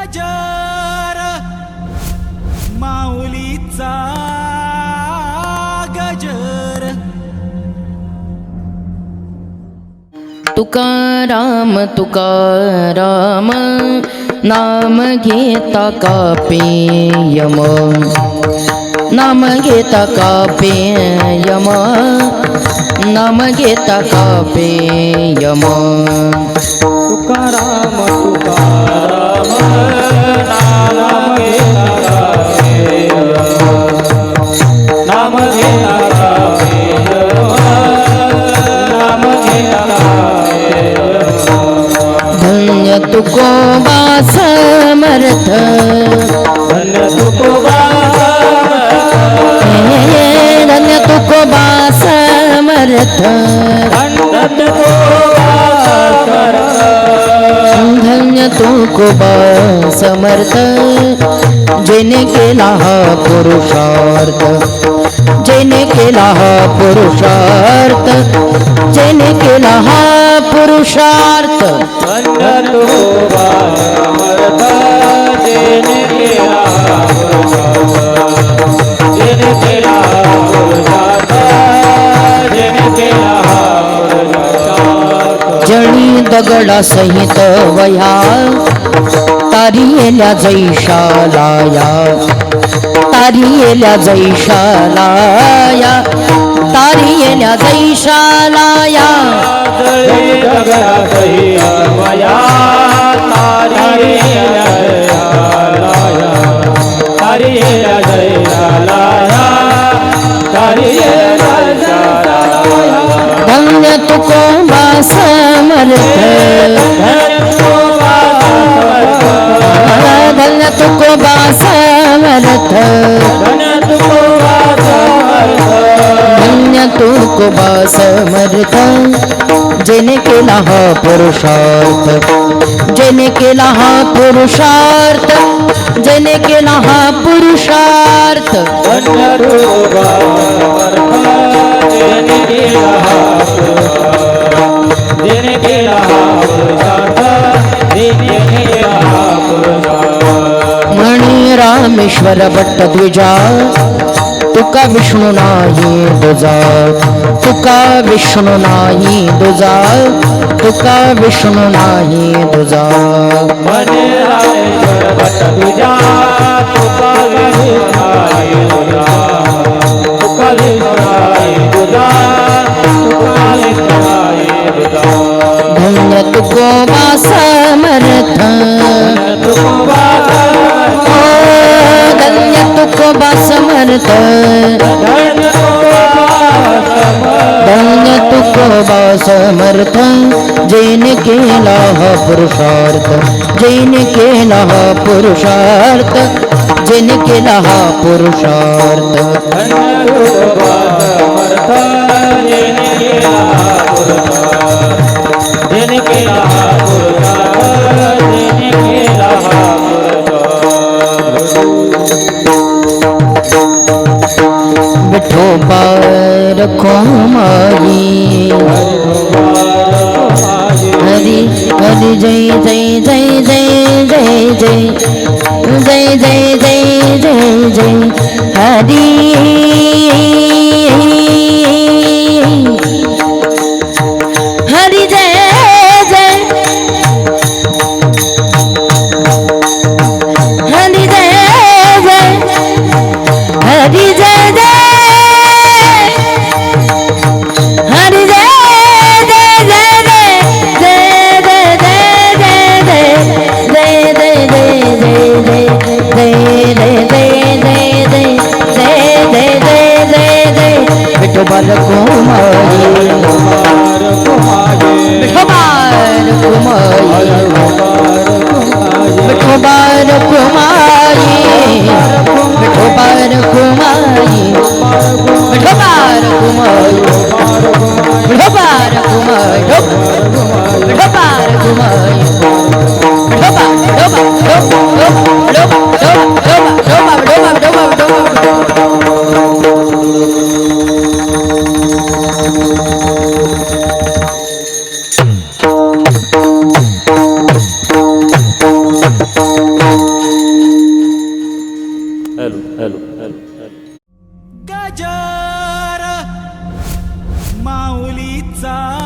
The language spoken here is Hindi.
गजर माऊलीचा गजर. तुकाराम तुकाराम नाम घेता का पेयम नाम घेता का पेयम नाम घेता का पेयम तुकाराम तुकाराम. तुकोबा समर्थ धन्य तुकोबा धन्य तुकोबा समर्थ धन्य तुकोबा समर्थ जेने केला हा पुरुषार्थ। जेने केला हा पुरुषार्थ। जेने केला हा पुरुषार्थ। दगडा सहित वया तारियेल्या जैशालाया तारियेल्या जैशालाया तारियेल्या जैशालाया. जैशालाया जैशालाया. धन्य तुकोम समर्थ समर्थ जेने केला हा पुरुषार्थ जेने केला हा पुरुषार्थ जेने केला हा पुरुषार्थ पुरुषार्थ देने केला पुरुषार्थ म्हणी रामेश्वर भट्ट द्विजा तुका विष्णू नाही दुजा तुका विष्णू नाही दुजा तुका विष्णू नाही दुजा। मने रामेश्वर भट तुझा तुका समर्थ ओ बा समर्थ समर्थ जैन के लाह पुरुषार्थ जैन के लाह पुरुषार्थ। जैन के लाह पुरुषार्थ बिठो पार खोमाई हरि हरि जय जय जय जय जय जय जय जय जय जय जय हरि তোমার কুমারী time.